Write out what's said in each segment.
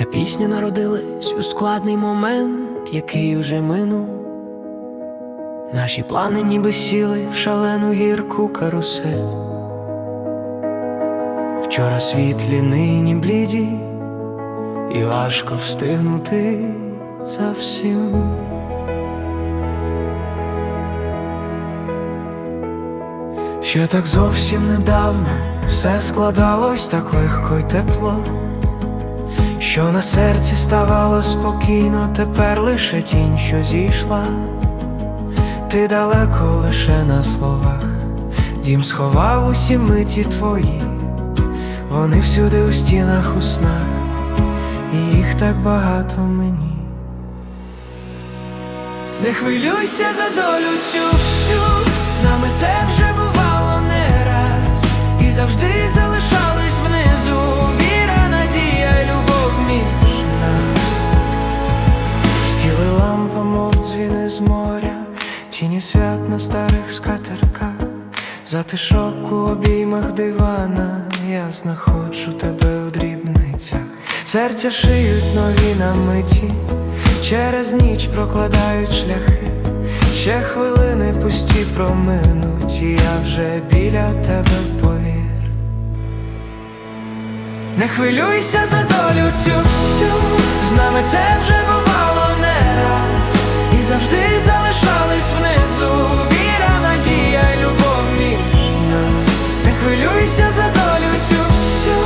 Ця пісня народилась у складний момент, який уже минув. Наші плани ніби сіли в шалену гірку карусель. Вчора світлі, нині бліді, і важко встигнути за всім. Ще так зовсім недавно все складалось так легко й тепло, що на серці ставало спокійно, тепер лише тінь, що зійшла, ти далеко лише на словах, дім сховав усі миті твої, вони всюди у стінах у снах, і їх так багато мені. Не хвилюйся за долю цю всю, мов з моря, тіні свят на старих скатерках, затишок у обіймах дивана, я знаходжу тебе у дрібницях, серця шиють нові намиті, через ніч прокладають шляхи, ще хвилини пусті проминуть, і я вже біля тебе повір. Не хвилюйся за долю цю всю, з нами це вже і завжди залишались внизу віра, надія, любов між. Не хвилюйся за долю цю всю,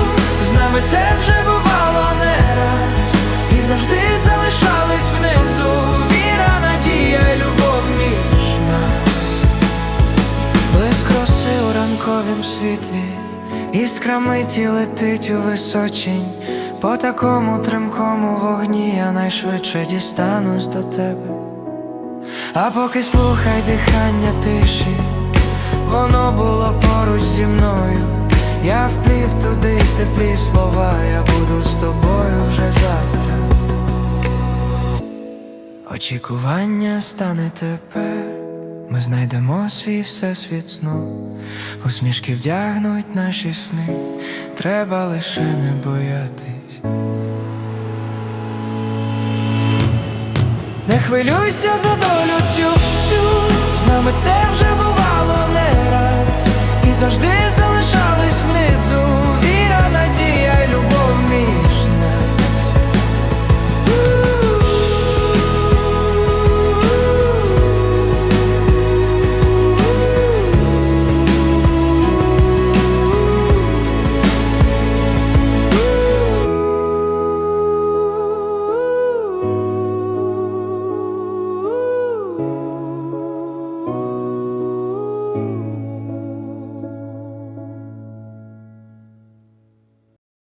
з нами це вже бувало не раз, і завжди залишались внизу віра, надія, любов між нас. Блиск роси у ранковім світлі, іскра миті летить у височень, по такому тремкому вогні я найшвидше дістанусь до тебе. А поки слухай дихання тиші, воно було поруч зі мною. Я вплів туди теплі слова, я буду з тобою вже завтра. Очікування стане тепер, ми знайдемо свій всесвіт сну, усмішки вдягнуть наші сни, треба лише не боятись. Хвилюйся за долю цю всю, з нами це вже бувало не раз, і завжди внизу